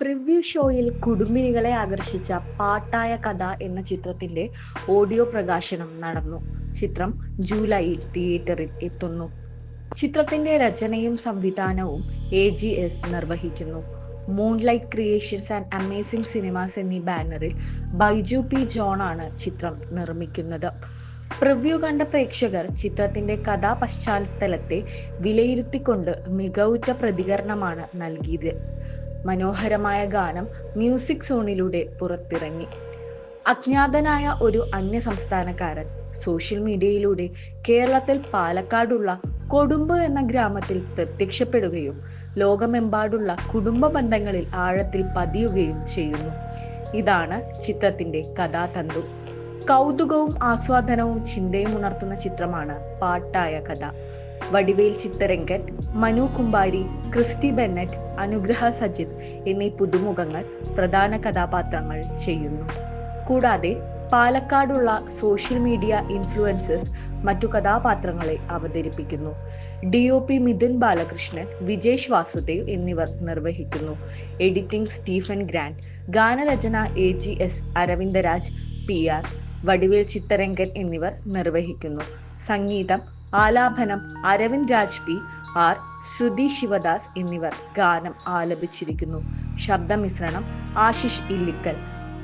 Preview ഷോയിൽ കുടുംബിനികളെ ആകർഷിച്ച പാട്ടായ കഥ എന്ന ചിത്രത്തിന്റെ ഓഡിയോ പ്രകാശനം നടന്നു. ചിത്രം ജൂലൈയിൽ തിയേറ്ററിൽ എത്തുന്നു. ചിത്രത്തിന്റെ രചനയും സംവിധാനവും എ ജി എസ് നിർവഹിക്കുന്നു. Moonlight Creations and Amazing Cinemas എന്നീ ബാനറിൽ ബൈജു പി ജോണാണ് ചിത്രം നിർമ്മിക്കുന്നത്. പ്രിവ്യൂ കണ്ട പ്രേക്ഷകർ ചിത്രത്തിന്റെ കഥാപശ്ചാത്തലത്തെ വിലയിരുത്തിക്കൊണ്ട് മികവുറ്റ പ്രതികരണമാണ് നൽകിയത്. മനോഹരമായ ഗാനം മ്യൂസിക് സോണിലൂടെ പുറത്തിറങ്ങി. അജ്ഞാതനായ ഒരു അന്യ സംസ്ഥാനക്കാരൻ സോഷ്യൽ മീഡിയയിലൂടെ കേരളത്തിൽ പാലക്കാടുള്ള കൊടുമ്പ് എന്ന ഗ്രാമത്തിൽ പ്രത്യക്ഷപ്പെടുകയും ലോകമെമ്പാടുള്ള കുടുംബ ബന്ധങ്ങളിൽ ആഴത്തിൽ പതിയുകയും ചെയ്യുന്നു. ഇതാണ് ചിത്രത്തിന്റെ കഥാതന്തു. കൗതുകവും ആസ്വാദനവും ചിന്തയും ഉണർത്തുന്ന ചിത്രമാണ് പാട്ടായ കഥ. വടിവേൽ ചിത്തരംഗൻ മനു കുമ്പാരി ക്രിസ്റ്റി ബെന്നറ്റ് അനുഗ്രഹ സജിത് എന്നീ പുതുമുഖങ്ങൾ പ്രധാന കഥാപാത്രങ്ങൾ ചെയ്യുന്നു. കൂടാതെ പാലക്കാടുള്ള സോഷ്യൽ മീഡിയ ഇൻഫ്ലുവൻസേഴ്സ് മറ്റു കഥാപാത്രങ്ങളെ അവതരിപ്പിക്കുന്നു. D O P Mithun Balakrishnan Vijesh Vasudev എന്നിവർ നിർവഹിക്കുന്നു. എഡിറ്റിംഗ് സ്റ്റീഫൻ ഗ്രാൻഡ് ഗാനരചന A G S Aravindaraj P R Vadivel Chitharangan എന്നിവർ നിർവഹിക്കുന്നു. സംഗീതം ആലാപനം അരവിന്ദ് രാജ്പി ആർ ശ്രുതി ശിവദാസ് എന്നിവർ ഗാനം ആലപിച്ചിരിക്കുന്നു. ശബ്ദമിശ്രണം Ashish Illikkal.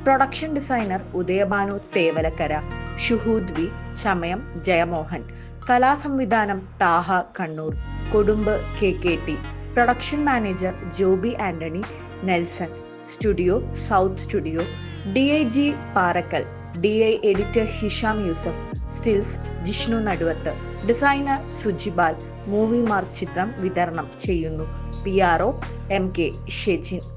Production designer Udayabhanu Thevalakkara. Shuhood V ചമയം ജയമോഹൻ. കലാസംവിധാനം Thaha Kannur. Kodumbu K K T. Production manager Joby Antony Nelson. Studio south studio. D I G Parakkal. D I editor Hisham Yusuf. Stills Jishnu Naduvath designer Sujibal movie ചിത്രം വിതരണം ചെയ്യുന്നു P R O M K Shejin